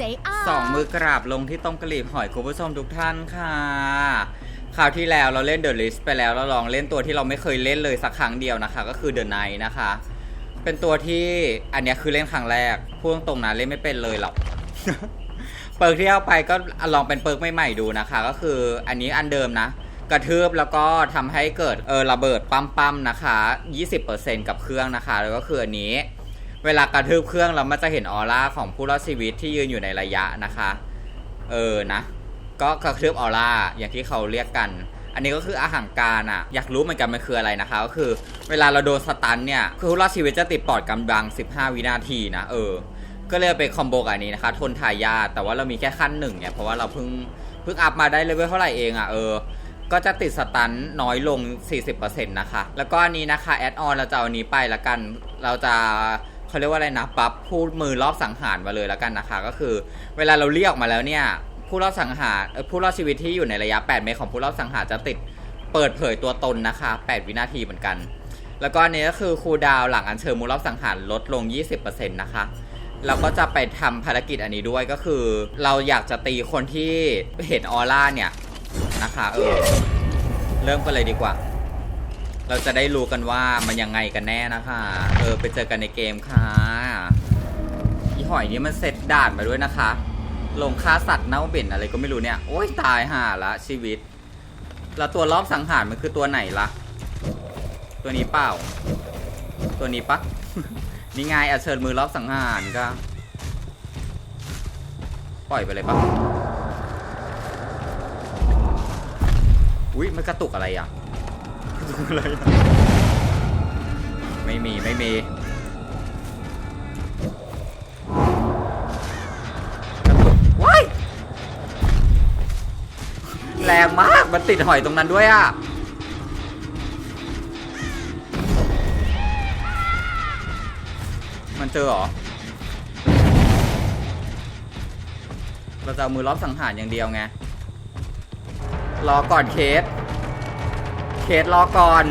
say สองมือ ah. กราบลงที่ตรงกลีบหอยคุณผู้ชมทุกท่านค่ะคราวที่แล้วเราเล่นเดอะลิสไปแล้วเราลองเล่นตัวที่เราไม่เคยเล่นเลยสักครั้งเดียวนะคะ ก็คือเดอะไนนะคะ เป็นตัวที่อันเนี้ยคือเล่นครั้งแรกพูดตรงๆนะเล่นไม่เป็นเลยหรอกเปิร์กที่เอาไปก็ลองเป็นเปิร์กใหม่ๆดูนะคะ ก็คืออันนี้อันเดิมนะ กระทืบแล้วก็ทำให้เกิดเออระเบิดปั๊มๆนะคะ 20%กับเครื่องนะคะ แล้วก็คืออันนี้ เวลากระทืบเครื่องเรามันจะเห็นออร่าของผู้รอดชีวิตที่ยืนอยู่ในระยะนะคะ เออนะ ก็กระทืบออร่าอย่างที่เขาเรียกกัน อันนี้ก็คืออาหารการอะอยากรู้เหมือนกันมันคืออะไรนะคะ ก็คือเวลาเราโดนสตันเนี่ยคือผู้รอดชีวิตจะติดปอดกำลัง 15 วินาทีนะเออ ก็เลยไปคอมโบกับอันนี้นะคะ ทนทายาแต่ว่าเรามีแค่ขั้นหนึ่งเนี่ยเพราะว่าเราเพิ่งเพิ่งอัพมาได้เลเวลเท่าไหร่เองอะเออก็จะติดสตันน้อยลง 40%นะคะ แล้วก็อันนี้นะคะแอดออนเราจะเอาอันนี้ไปละกัน เราจะ เขาเรียกว่าอะไรนะปั๊บพูดมือรอบสังหารมาเลยและกันนะคะ ก็คือเวลาเราเรียกออกมาแล้วเนี่ยผู้รอดสังหารผู้รอดชีวิตที่อยู่ในระยะ 8 เมตรของผู้รอดสังหารจะติดเปิดเผยตัวตนนะคะ 8 วินาทีเหมือนกัน แล้วก็อันนี้ก็คือคูดาวหลังอัญเชิญมูลรอบสังหารลดลง 20%นะคะเราก็จะไปทำภารกิจอันนี้ด้วยก็คือ เราอยากจะตีคนที่เห็นออร่าเนี่ยนะคะเออเริ่มกันเลยดีกว่า เราจะได้รู้กันว่ามันยังไงกันแน่นะคะ เออไปเจอกันในเกมค่ะอีหอยนี่มันเซตด่านมาด้วยนะคะ ลงฆ่าสัตว์เน่าเบ็นอะไรก็ไม่รู้เนี่ย โอ้ยตายห่าละชีวิต แล้วตัวรอบสังหารมันคือตัวไหนล่ะ ตัวนี้เปล่า ตัวนี้ปะนี่ไงอาเชิญมือรอบสังหารก็ ปล่อยไปเลยปะอุ้ยมันกระตุกอะไรอะ กระตุกอะไรอะไม่มีไม่มีกระตุกว้ายแรงมากมันติดหอยตรงนั้นด้วยอะ มันเจอเหรอ เราจะเอามือรอบสังหารอย่างเดียวไง รอก่อนเคส เคสรอก่อน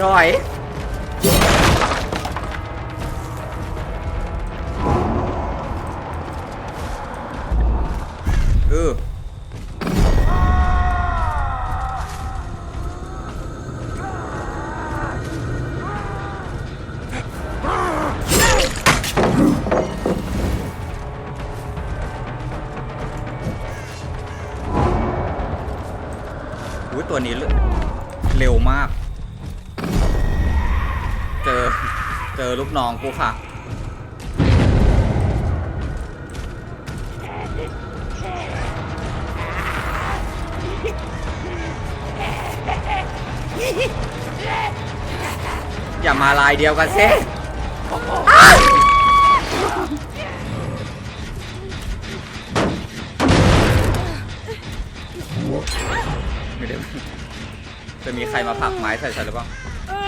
ย่อย อลูกน้องกูค่ะ อย่ามาลายเดียวกันสิอ้าวไม่ได้จะมีใครมาผลักไม้ใส่ฉันหรือเปล่า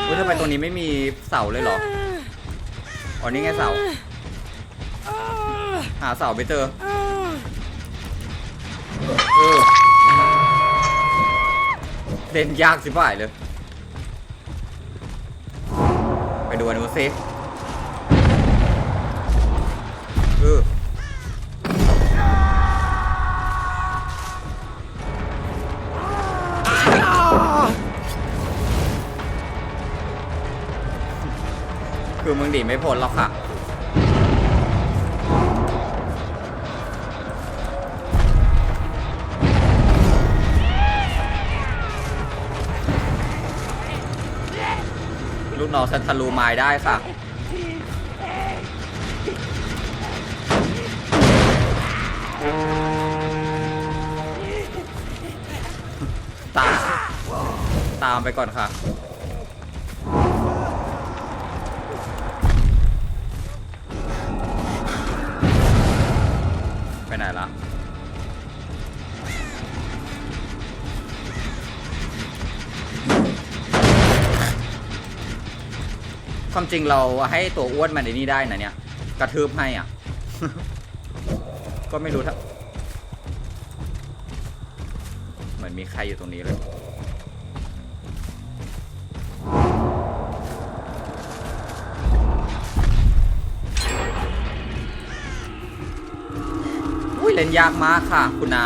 เฮ้ยทำไมตรงนี้ไม่มีเสาเลยเหรอ อ๋อนี่ไงเสา หาเสาไม่เจอ เออเล่นยากสิบ่ายเลย ไปดูอันนู้นซิเออ คือมึงดีไม่พ้นหรอกค่ะลูกน้องฉันทะลุไม้ได้ค่ะตามตามไปก่อนค่ะ ความจริงเราให้ตัวอ้วนมาในนี่ได้นะเนี่ย กระทืบให้อะ ก็ไม่รู้ท่าเหมือนมีใครอยู่ตรงนี้เลยอุ้ยเล่นยากมากค่ะ คุณน้า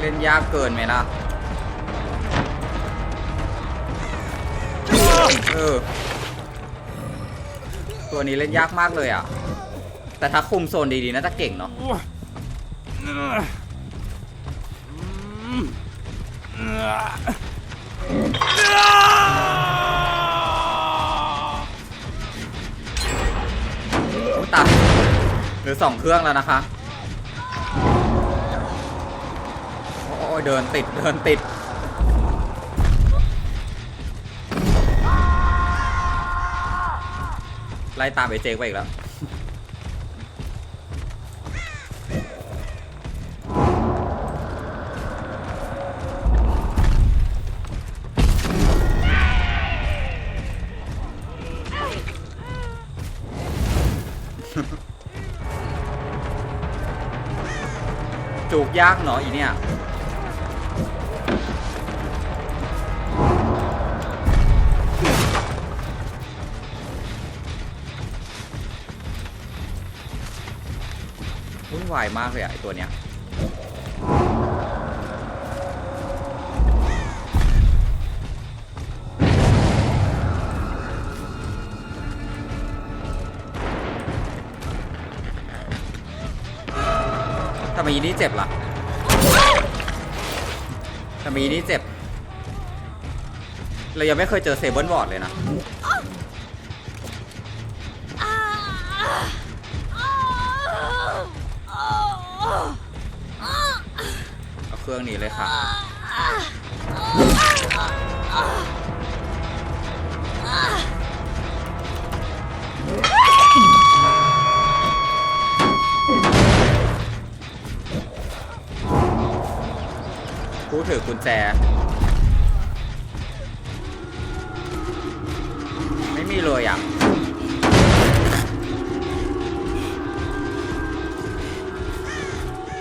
เล่นยากเกินไหมล่ะ เออ ตัวนี้เล่นยากมากเลยอะ แต่ถ้าคุมโซนดีๆน่าจะเก่งเนาะ สองเครื่องแล้วนะคะ โอ้ยเดินติด เดินติด ไล่ตามไอเจกไปอีกแล้ว ยากเนาะอีเนี่ยวุ่นวายมากเลยอะไอตัวเนี้ยทำไมอีนี่เจ็บล่ะ มีนี่เจ็บ เรายังไม่เคยเจอเซเบิลบอร์ดเลยนะ เอาเครื่องนี้เลยค่ะ ผู้ถือกุญแจ ไม่มีเลยอะ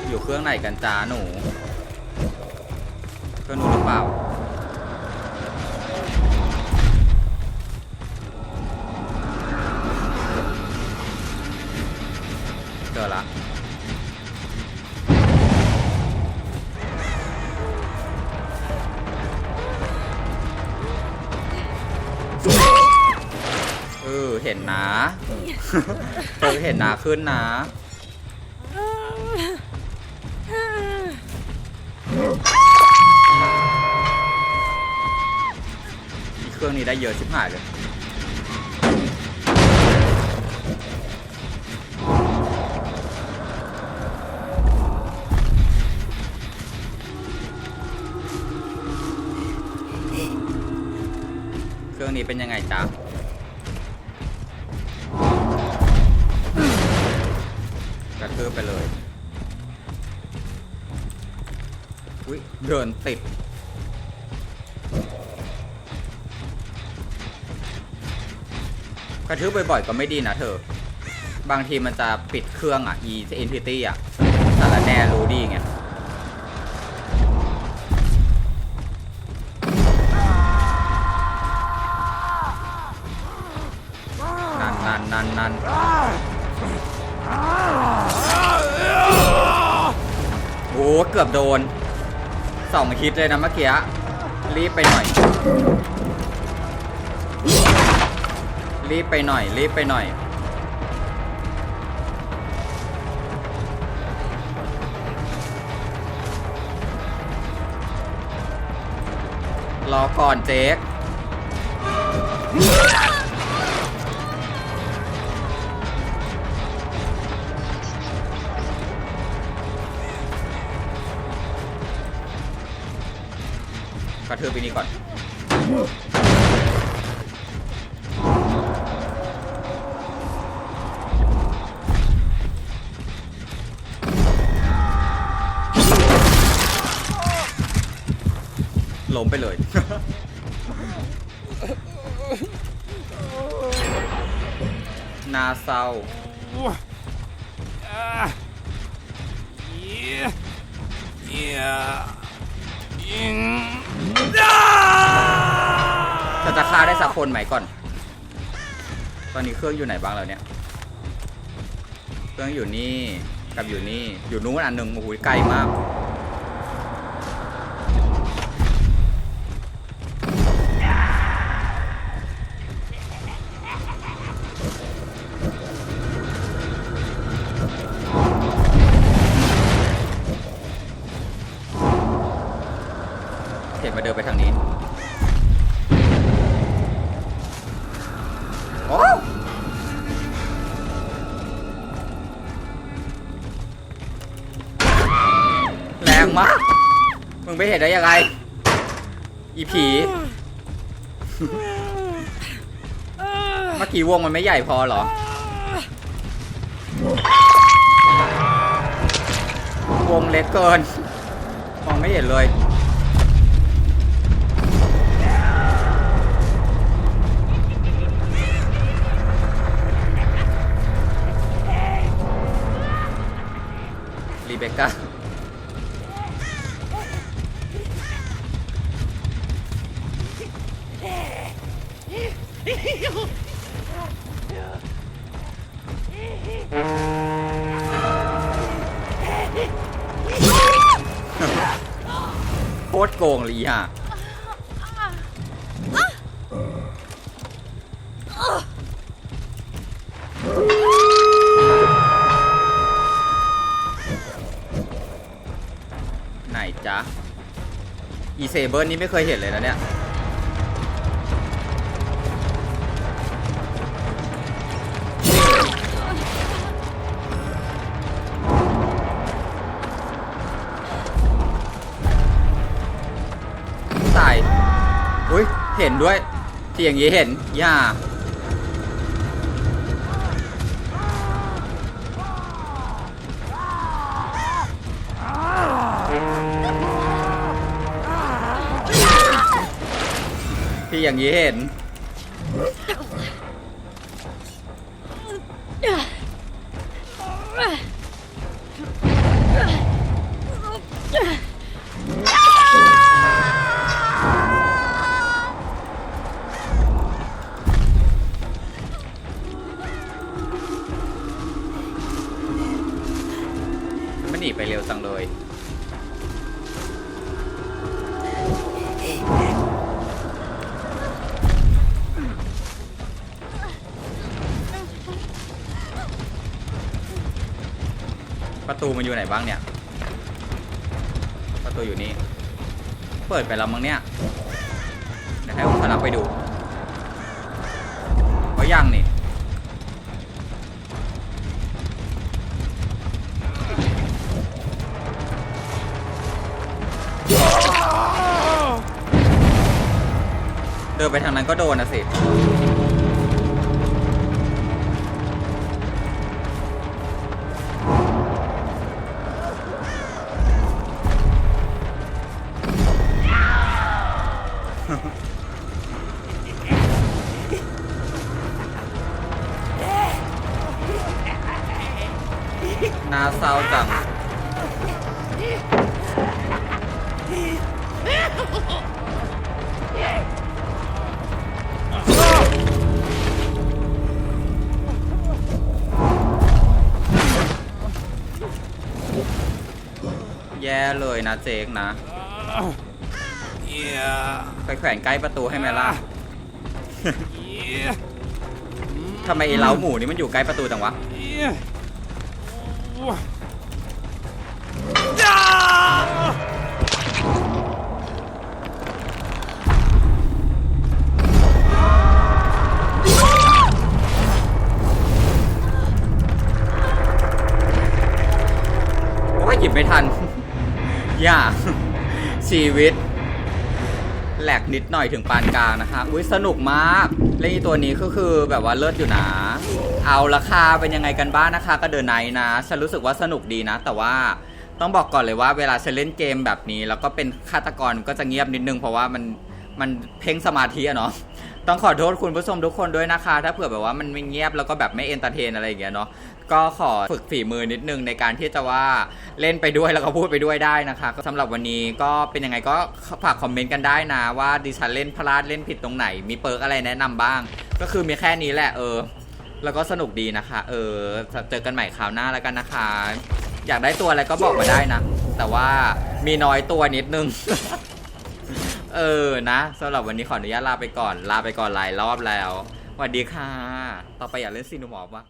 อยู่เครื่องไหนกันจ้าหนู เครื่องหนูนหรือเปล่า เจอละ ห็นนะเออเห็นนะขึ้นนะเครื่องนี้ได้เยอะชิบหายเลยเครื่องนี้เป็นยังไงจ๊ะ อุ้ยเดินติดกระทืบบ่อยๆก็ไม่ดีนะเธอ บางทีมันจะปิดเครื่องอะ e entity อะสารแน่รู้ดีไงนั่นนั่นนั่นนั่นโอ้เกือบโดน สองฮิตเลยนะเมื่อกี้รีบไปหน่อย รีบไปหน่อย รีบไปหน่อย รอก่อนเจ๊ก กระเทืบไปนี่ก่อน ล้มไปเลย นาเศร้า Yeah. Yeah. จะจะฆ่าได้สักคนไหมก่อน ตอนนี้เครื่องอยู่ไหนบ้างแล้วเนี่ย เครื่องอยู่นี่ กับอยู่นี่ อยู่นู้นอันหนึ่งโอ้โหไกลมาก เห็นมาเดินไปทางนี้ ไปเห็นได้ยังไง อีผี เมื่อกี้วงมันไม่ใหญ่พอเหรอ วงเล็กเกิน มองไม่เห็นเลย รีเบคก้า ตรโกงเลยอีห่าไหนจ๊ะ อีเซเบิร์นี่ไม่เคยเห็นเลยนะเนี่ย เห็นด้วยที่อย่างนี้เห็นย่าที่อย่างนี้เห็นมั ประตูมันอยู่ไหนบ้างเนี่ย ประตูอยู่นี่ เปิดไปแล้วมั้งเนี่ย เดี๋ยวให้ผมพนักไปดูเพราะยังนี่ เดินไปทางนั้นก็โดนนะสิ เศร้าจังแย่เลยนะเจกนะ ไปแขวนใกล้ประตูให้ไหมล่ะ ทำไมไอ้เล้าหมูนี่มันอยู่ใกล้ประตูจังวะโอ้ย หยิบไม่ทัน อย่าชีวิต แหลกนิดหน่อยถึงปานกลางนะคะ อุ้ยสนุกมาก เล่นอีตัวนี้ก็คือแบบว่าเลิศอยู่นะ เอาราคาเป็นยังไงกันบ้างนะคะ ก็เดินไนนะ ฉันรู้สึกว่าสนุกดีนะ แต่ว่าต้องบอกก่อนเลยว่าเวลาฉันเล่นเกมแบบนี้ แล้วก็เป็นฆาตกรก็จะเงียบนิดนึงเพราะว่ามันมันเพ่งสมาธิอะเนาะต้องขอโทษคุณผู้ชมทุกคนด้วยนะคะ ถ้าเผื่อแบบว่ามันไม่เงียบแล้วก็แบบไม่เอนเตอร์เทนอะไรอย่างเงี้ยเนาะ ก็ขอฝึกฝีมือนิดนึงในการที่จะว่าเล่นไปด้วยแล้วก็พูดไปด้วยได้นะคะสำหรับวันนี้ก็เป็นยังไงก็ฝากคอมเมนต์กันได้นะ ว่าดิฉันเล่นพลาดเล่นผิดตรงไหน มีเปิร์กอะไรแนะนำบ้าง ก็คือมีแค่นี้แหละเออ แล้วก็สนุกดีนะคะ เออเจอกันใหม่คราวหน้าแล้วกันนะคะ อยากได้ตัวอะไรก็บอกมาได้นะ แต่ว่ามีน้อยตัวนิดนึงเออนะสำหรับวันนี้ขออนุญาตลาไปก่อน ลาไปก่อนหลายรอบแล้วสวัสดีค่ะ ต่อไปอยากเล่นซีนูหมอบวะ